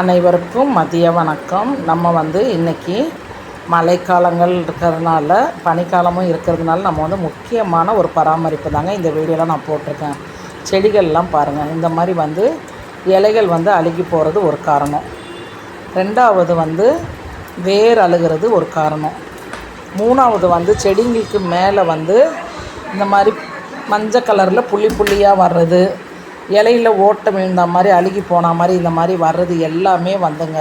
அனைவருக்கும் மதிய வணக்கம். நம்ம வந்து இன்றைக்கி மழைக்காலங்கள் இருக்கிறதுனால பனிக்காலமும் இருக்கிறதுனால நம்ம வந்து முக்கியமான ஒரு பராமரிப்பு தாங்க இந்த வீடியோவில் நான் போட்டிருக்கேன். செடிகள்லாம் பாருங்கள் இந்த மாதிரி வந்து இலைகள் வந்து அழுகி போகிறது ஒரு காரணம். ரெண்டாவது வந்து வேர் அழுகிறது ஒரு காரணம். மூணாவது வந்து செடிங்களுக்கு மேலே வந்து இந்த மாதிரி மஞ்சள் கலரில் புள்ளி புள்ளியாக வர்றது இலையில ஓட்டம் விழுந்த மாதிரி அழுகி போன மாதிரி இந்த மாதிரி வர்றது எல்லாமே வந்துங்க.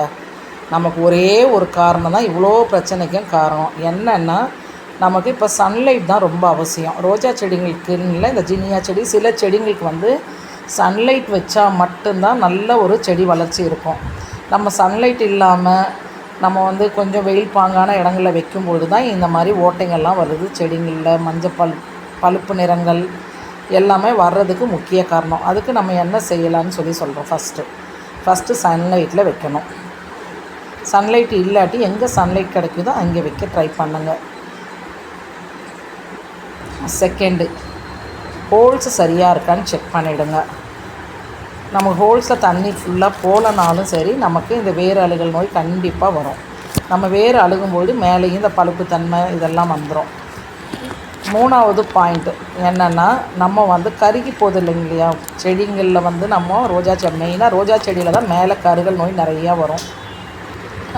நமக்கு ஒரே ஒரு காரணம் தான் இவ்வளோ பிரச்சனைக்கும் காரணம். என்னென்னா நமக்கு இப்போ சன்லைட் தான் ரொம்ப அவசியம். ரோஜா செடிங்களுக்கு இல்லை இந்த ஜினியா செடி சில செடிங்களுக்கு வந்து சன்லைட் வச்சா மட்டும்தான் நல்ல ஒரு செடி வளர்ச்சி இருக்கும். நம்ம சன்லைட் இல்லாமல் நம்ம வந்து கொஞ்சம் வெயில் பாங்கான இடங்களில் வைக்கும்பொழுது தான் இந்த மாதிரி ஓட்டைங்கள்லாம் வருது. செடிங்களில் மஞ்சள் பல் பழுப்பு நிறங்கள் எல்லாமே வர்றதுக்கு முக்கிய காரணம். அதுக்கு நம்ம என்ன செய்யலான்னு சொல்லி சொல்கிறோம் ஃபஸ்ட்டு ஃபஸ்ட்டு சன்லைட்டில் வைக்கணும். சன்லைட் இல்லாட்டி எங்கே சன்லைட் கிடைக்குதோ அங்கே வைக்க ட்ரை பண்ணுங்க. செகண்டு ஹோல்ஸ் சரியாக இருக்கான்னு செக் பண்ணிவிடுங்க நம்ம ஹோல்ஸில் தண்ணி ஃபுல்லாக போகலனாலும் சரி நமக்கு இந்த வேறு அழுகல் நோய் கண்டிப்பாக வரும். நம்ம வேறு அழுகும்போது மேலேயும் இந்த பழுப்பு தன்மை இதெல்லாம் வந்துடும் மூணாவது பாயிண்ட்டு என்னென்னா நம்ம வந்து கருகி போகுது இல்லைங்க இல்லையா செடிங்களில் வந்து நம்ம ரோஜா செடி மெயினாக ரோஜா செடியில் தான் மேலே கருகல் நோய் நிறையா வரும்.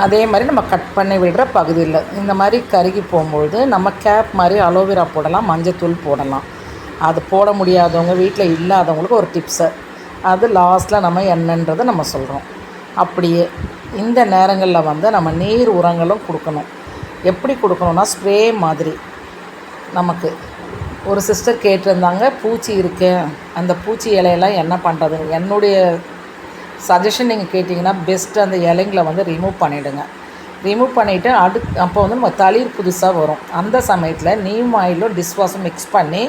அதே மாதிரி நம்ம கட் பண்ணி விடுற பகுதியில் இந்த மாதிரி கருகி போகும்பொழுது நம்ம கேப் மாதிரி அலோவேரா போடலாம் மஞ்சத்தூள் போடலாம். அது போட முடியாதவங்க வீட்டில் இல்லாதவங்களுக்கு ஒரு டிப்ஸு அது லாஸ்ட்டில் நம்ம என்னன்றதை நம்ம சொல்கிறோம் அப்படியே இந்த நேரங்களில் வந்து நம்ம நீர் உரங்களும் கொடுக்கணும். எப்படி கொடுக்கணுன்னா ஸ்ப்ரே மாதிரி. நமக்கு. ஒரு சிஸ்டர் கேட்டிருந்தாங்க பூச்சி இருக்கு. அந்த பூச்சி இலையெல்லாம் என்ன பண்ணுறது என்னுடைய சஜஷன் நீங்கள் கேட்டிங்கன்னா பெஸ்ட்டு அந்த இலைங்களை வந்து ரிமூவ் பண்ணிவிடுங்க ரிமூவ் பண்ணிவிட்டு அடு அப்போ வந்து நம்ம தளிர் புதுசாக வரும். அந்த சமயத்தில் நீம் ஆயிலும் டிஷ்வாஷும் மிக்ஸ் பண்ணி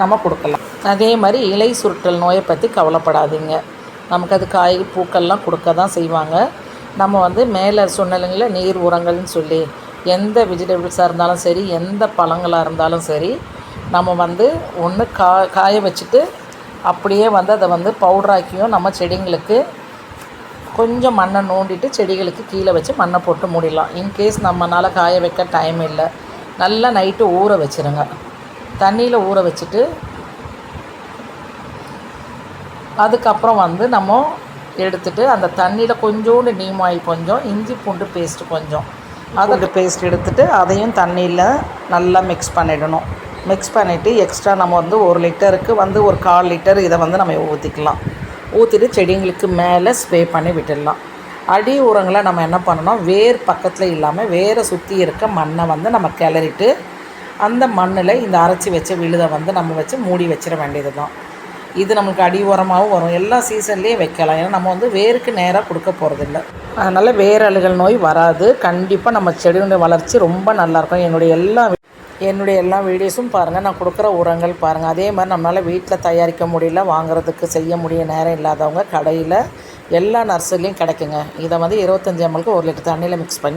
நம்ம கொடுக்கலாம். அதே மாதிரி இலை சுருட்டல் நோயை பற்றி கவலைப்படாதீங்க. நமக்கு அது காய் பூக்கள்லாம் கொடுக்க தான் செய்வாங்க. நம்ம வந்து மேலே சொன்னலைங்கள நீர் உரங்கள்னு சொல்லி. எந்த வெஜிடபிள்ஸாக இருந்தாலும் சரி எந்த பழங்களாக இருந்தாலும் சரி நம்ம வந்து ஒன்று கா காய வச்சுட்டு அப்படியே வந்து அதை வந்து பவுடராக்கியும் நம்ம செடிங்களுக்கு கொஞ்சம் மண்ணை நோண்டிட்டு செடிகளுக்கு கீழே வச்சு மண்ணை போட்டு மூடிடலாம். இன்கேஸ் நம்மளால் காய வைக்க டைம் இல்லை நல்லா நைட்டு ஊற வச்சுருங்க. தண்ணியில் ஊற வச்சுட்டு அதுக்கப்புறம் வந்து நம்ம எடுத்துட்டு அந்த தண்ணியில் கொஞ்சோண்டு நீமாய் கொஞ்சம் இஞ்சி பூண்டு பேஸ்ட்டு கொஞ்சம். அதை பேஸ்ட் எடுத்துட்டு அதையும் தண்ணியில் நல்லா மிக்ஸ் பண்ணிடணும். மிக்ஸ் பண்ணிவிட்டு எக்ஸ்ட்ரா நம்ம வந்து ஒரு லிட்டருக்கு வந்து ஒரு கால் லிட்டர் இதை வந்து நம்ம ஊற்றிக்கலாம் ஊற்றிட்டு செடிங்களுக்கு மேலே ஸ்ப்ரே பண்ணி விட்டுடலாம். அடி உரங்களை நம்ம என்ன பண்ணணும்? வேர் பக்கத்தில் இல்லாமல் வேரை சுற்றி இருக்க மண்ணை வந்து நம்ம கிளறிட்டு அந்த மண்ணில் இந்த அரைச்சி வச்ச விழுதை வந்து நம்ம வச்சு மூடி வச்சிட வேண்டியது தான் இது நமக்கு அடி உரமாகவும் வரும். எல்லா சீசன்லேயும் வைக்கலாம். ஏன்னா நம்ம வந்து வேருக்கு நேராக கொடுக்க போகிறதில்ல அதனால் வேரழுகல் நோய் வராது. கண்டிப்பாக நம்ம செடியுடைய வளர்ச்சி ரொம்ப நல்லாயிருக்கும் என்னுடைய எல்லா என்னுடைய எல்லா வீடியோஸும் பாருங்கள் நான் கொடுக்குற உரங்கள் பாருங்கள் அதே மாதிரி நம்மளால் வீட்டில் தயாரிக்க முடியல வாங்குறதுக்கு செய்ய முடிய நேரம் இல்லாதவங்க கடையில் எல்லா நர்சரிலையும் கிடைக்குங்க. இதை வந்து இருபத்தஞ்சி எம்எல்க்கு ஒரு லிட்டர் தண்ணியில் மிக்ஸ் பண்ணி